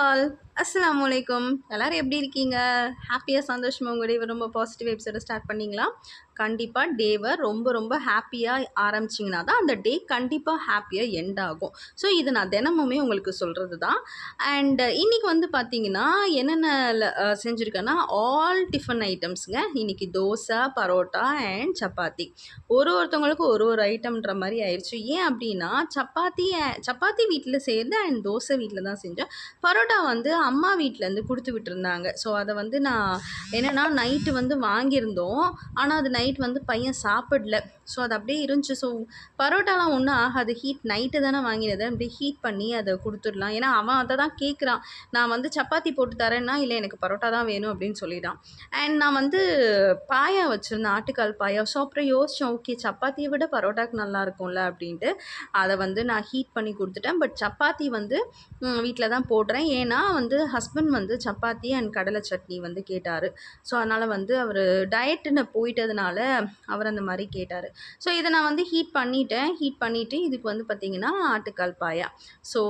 All. அஸ்ஸலாமு வலைக்கும் எல்லோரும் எப்படி இருக்கீங்க? ஹாப்பியாக சந்தோஷமாக உங்களுடைய ரொம்ப பாசிட்டிவ் எபிசோட ஸ்டார்ட் பண்ணிங்களா? கண்டிப்பாக டேவை ரொம்ப ரொம்ப ஹாப்பியாக ஆரம்பிச்சிங்கன்னா தான் அந்த டே கண்டிப்பாக ஹாப்பியாக எண்ட் ஆகும். ஸோ இது நான் தினமுமே உங்களுக்கு சொல்கிறது தான் அண்ட் இன்றைக்கி வந்து பார்த்தீங்கன்னா என்னென்ன செஞ்சுருக்கேன்னா ஆல் டிஃபன் ஐட்டம்ஸுங்க இன்றைக்கி தோசை பரோட்டா அண்ட் சப்பாத்தி. ஒரு ஒருத்தவங்களுக்கும் ஒரு ஒரு ஐட்டம்ன்ற மாதிரி ஆயிடுச்சு ஏன் அப்படின்னா சப்பாத்தி சப்பாத்தி வீட்டில் செய்கிறது அண்ட் தோசை வீட்டில் தான் செஞ்சேன். பரோட்டா வந்து அம்மா வீட்டிலேருந்து கொடுத்து விட்டுருந்தாங்க. ஸோ அதை வந்து நான் என்னென்னா நைட்டு வந்து வாங்கியிருந்தோம். ஆனால் அது நைட் வந்து பையன் சாப்பிடல. ஸோ அது அப்படியே இருந்துச்சு. ஸோ பரோட்டாலாம் ஒன்றும் ஆகாது. ஹீட் நைட்டு தானே வாங்கினது. அப்படியே ஹீட் பண்ணி அதை கொடுத்துடலாம். ஏன்னா அவன் அதை தான் கேட்குறான் நான் வந்து சப்பாத்தி போட்டு தரேன்னா இல்லை எனக்கு பரோட்டா தான் வேணும் அப்படின்னு சொல்லிட்டான். அண்ட் நான் வந்து பாயா வச்சுருந்தேன். ஆட்டுக்கால் பாயா. ஸோ அப்புறம் யோசித்தேன் ஓகே சப்பாத்தியை விட பரோட்டாக்கு நல்லா இருக்கும்ல அப்படின்ட்டு. அதை வந்து நான் ஹீட் பண்ணி கொடுத்துட்டேன். பட் சப்பாத்தி வந்து வீட்டில் தான் போடுறேன். ஏன்னா வந்து ஹஸ்பண்ட் வந்து சப்பாத்தி அண்ட் கடலை சட்னி வந்து கேட்டார். ஸோ அதனால் வந்து அவர் டயட்டுன்னு போயிட்டதுனால அவர் அந்த மாதிரி கேட்டார். ஸோ இதை நான் வந்து ஹீட் பண்ணிட்டேன். ஹீட் பண்ணிவிட்டு இதுக்கு வந்து பார்த்திங்கன்னா ஆட்டுக்கால் பாயா. ஸோ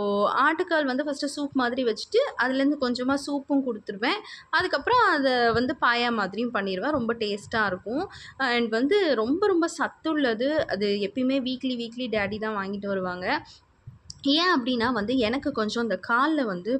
ஆட்டுக்கால் வந்து ஃபஸ்ட்டு சூப் மாதிரி வச்சுட்டு அதுலேருந்து கொஞ்சமாக சூப்பும் கொடுத்துருவேன். அதுக்கப்புறம் அதை வந்து பாயா மாதிரியும் பண்ணிடுவேன் ரொம்ப டேஸ்ட்டாக இருக்கும். அண்ட் வந்து ரொம்ப ரொம்ப சத்துள்ளது. அது எப்பயுமே வீக்லி வீக்லி டேடி தான் வாங்கிட்டு வருவாங்க. ஏன் அப்படின்னா வந்து எனக்கு கொஞ்சம் இந்த காலில் வந்து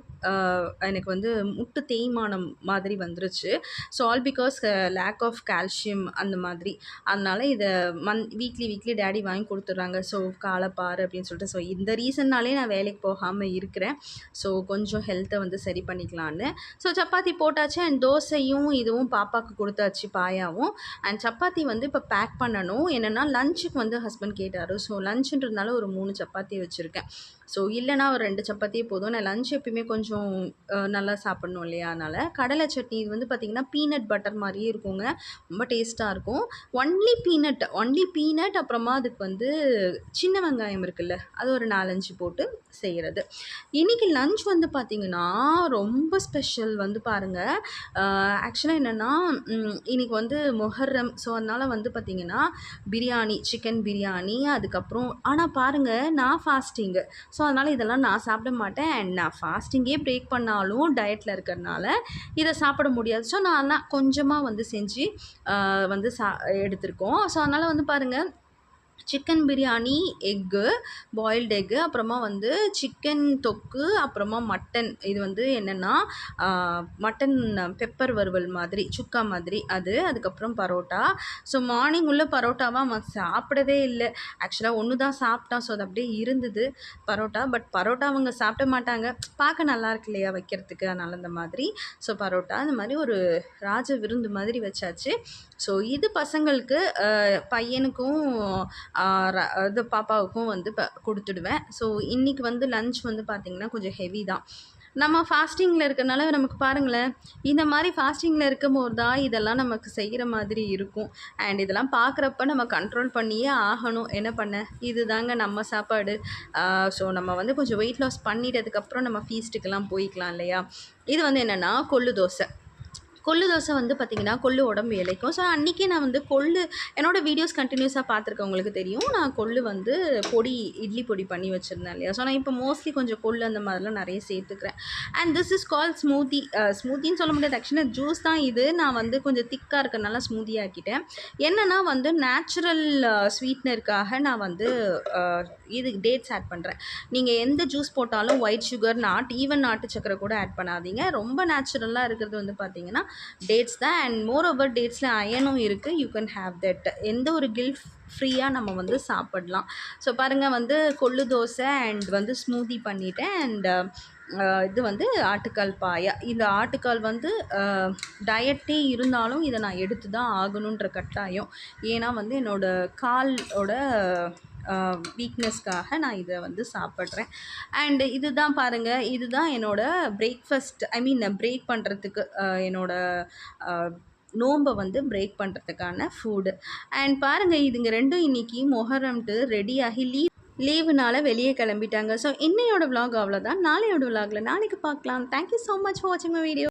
எனக்கு வந்து முட்டு தேய்மானம் மாதிரி வந்துருச்சு. So all because lack of calcium அந்த மாதிரி. அதனால் இதை மந்த் வீக்லி வீக்லி டேடி வாங்கி கொடுத்துட்றாங்க. ஸோ காலை பாரு அப்படின்னு சொல்லிட்டு. ஸோ இந்த ரீசன்னாலே நான் வேலைக்கு போகாமல் இருக்கிறேன். ஸோ கொஞ்சம் ஹெல்த்தை வந்து சரி பண்ணிக்கலான்னு. ஸோ சப்பாத்தி போட்டாச்சு. அண்ட் தோசையும் இதுவும் பாப்பாவுக்கு கொடுத்தாச்சு பாயாவும். அண்ட் சப்பாத்தி வந்து இப்போ பேக் பண்ணணும். என்னென்னா லஞ்சுக்கு வந்து ஹஸ்பண்ட் கேட்டார். ஸோ லஞ்சுன்றதுனால ஒரு மூணு சப்பாத்தி வச்சுருக்கேன். ஸோ இல்லைனா ஒரு ரெண்டு சப்பாத்தியே போதும். நான் லஞ்ச் எப்பயுமே கொஞ்சம் நல்லா சாப்பிட்ணும் இல்லையா? அதனால். கடலை சட்னி இது வந்து பார்த்திங்கன்னா பீனட் பட்டர் மாதிரியே இருக்குங்க. ரொம்ப டேஸ்ட்டாக இருக்கும். ஒன்லி பீனட் ஒன்லி பீனட் அப்புறமா அதுக்கு வந்து சின்ன வெங்காயம் இருக்குல்ல அது ஒரு நாலஞ்சு போட்டு செய்கிறது இன்றைக்கி லஞ்ச் வந்து பார்த்திங்கன்னா ரொம்ப ஸ்பெஷல் வந்து பாருங்கள் ஆக்சுவலாக என்னென்னா இன்றைக்கி வந்து மொஹர்ரம். ஸோ அதனால் வந்து பார்த்திங்கன்னா பிரியாணி சிக்கன் பிரியாணி அதுக்கப்புறம் ஆனால் பாருங்கள் நான் ஃபாஸ்டிங்கு ஸோ அதனால் இதெல்லாம் நான் சாப்பிட மாட்டேன். அண்ட் நான் ஃபாஸ்டிங்கே பிரேக் பண்ணாலும் டயட்டில் இருக்கிறனால இதை சாப்பிட முடியாது. ஸோ நான் கொஞ்சமாக வந்து செஞ்சு வந்து சா எடுத்திருக்கோம். ஸோ அதனால் வந்து பாருங்கள் chicken biryani egg boiled egg அப்புறமா வந்து சிக்கன் தொக்கு அப்புறமா மட்டன் இது வந்து என்னென்னா மட்டன் பெப்பர் வறுவல் மாதிரி சுக்கா மாதிரி அது அதுக்கப்புறம் பரோட்டா. ஸோ மார்னிங் உள்ள பரோட்டாவாக அவன் சாப்பிடவே இல்லை. ஆக்சுவலாக ஒன்று தான் சாப்பிட்டான் ஸோ அது அப்படியே இருந்தது பரோட்டா. பட் பரோட்டா அவங்க சாப்பிட மாட்டாங்க. பார்க்க நல்லா இருக்கு இல்லையா வைக்கிறதுக்கு? அதனால் அந்த மாதிரி. ஸோ பரோட்டா இந்த மாதிரி ஒரு ராஜ விருந்து மாதிரி வச்சாச்சு. ஸோ இது பசங்களுக்கு பையனுக்கும் இது பாப்பாவுக்கும் வந்து ப கொடுத்துடுவேன். ஸோ இன்றைக்கி வந்து லஞ்ச் வந்து பார்த்திங்கன்னா கொஞ்சம் ஹெவி தான். நம்ம ஃபாஸ்டிங்கில் இருக்கிறனால நமக்கு பாருங்களேன் இந்த மாதிரி ஃபாஸ்டிங்கில் இருக்கும் போது தான் இதெல்லாம் நமக்கு செய்கிற மாதிரி இருக்கும். அண்ட் இதெல்லாம் பார்க்குறப்ப நம்ம கண்ட்ரோல் பண்ணியே ஆகணும். என்ன பண்ண? இது தாங்க நம்ம சாப்பாடு. ஸோ நம்ம வந்து கொஞ்சம் வெயிட் லாஸ் பண்ணிட்டதுக்கப்புறம் நம்ம ஃபீஸ்ட்டுக்கெல்லாம் போய்க்கலாம் இல்லையா? இது வந்து என்னென்னா கொள்ளு தோசை. கொள்ளு தோசை வந்து பார்த்திங்கன்னா கொள்ளு உடம்பு இலைக்கும் ஸோ அன்றைக்கி நான் வந்து கொள்ளு என்னோடய வீடியோஸ் கண்டினியூஸாக பார்த்துருக்கவங்களுக்கு தெரியும். நான் கொள்ளு வந்து பொடி இட்லி பொடி பண்ணி வச்சுருந்தேன் இல்லையா? ஸோ நான் இப்போ மோஸ்ட்லி கொஞ்சம் கொள்ளு அந்த மாதிரிலாம் நிறைய சேர்த்துக்கிறேன். And this is call smoothie ஸ்மூத்தின்னு சொல்ல முடியாது. ஆக்சுவலாக ஜூஸ் தான் இது. நான் வந்து கொஞ்சம் திக்காக இருக்கிறனால ஸ்மூத்தி ஆக்கிட்டேன். என்னென்னா வந்து நேச்சுரல் ஸ்வீட்னருக்காக நான் வந்து இது டேட்ஸ் ஆட் பண்ணுறேன் நீங்கள் எந்த ஜூஸ் போட்டாலும் ஒயிட் சுகர் நாட் ஈவன் நாட்டு சக்கரை கூட ஆட் பண்ணாதீங்க. ரொம்ப நேச்சுரலாக இருக்கிறது வந்து பார்த்தீங்கன்னா டேட்ஸ் தான். அண்ட் மோர் ஓவர் டேட்ஸில் அயனும் இருக்குது யூ கேன் ஹாவ் தட் எந்த ஒரு கில்ட் ஃப்ரீயாக நம்ம வந்து சாப்பிடலாம். ஸோ பாருங்கள் வந்து கொள்ளு தோசை அண்ட் வந்து ஸ்மூதி பண்ணிட்டேன். அண்ட் இது வந்து ஆட்டுக்கால் பாயா. இந்த ஆட்டுக்கால் வந்து டயட்டே இருந்தாலும் இதை நான் எடுத்து தான் ஆகணுன்ற கட்டாயம். ஏன்னா வந்து என்னோடய காலோட வீக்னஸ்க்காக நான் இதை வந்து சாப்பிட்றேன். அண்டு இதுதான் பாருங்கள் இதுதான் என்னோடய பிரேக்ஃபஸ்ட் ஐ மீன் பிரேக் பண்ணுறதுக்கு என்னோடய நோம்பை நோன்பை வந்து பிரேக் பண்ணுறதுக்கான ஃபுட்டு அண்ட் பாருங்கள் இதுங்க ரெண்டும் இன்றைக்கி மொஹரம்ட்டு ரெடியாகி லீவ் லீவுனால வெளியே கிளம்பிட்டாங்க. ஸோ இன்னையோட vlog அவ்வளோதான் நாளையோட vlogல நாளைக்கு பார்க்கலாம். Thank you so much for வாட்சிங் மை வீடியோ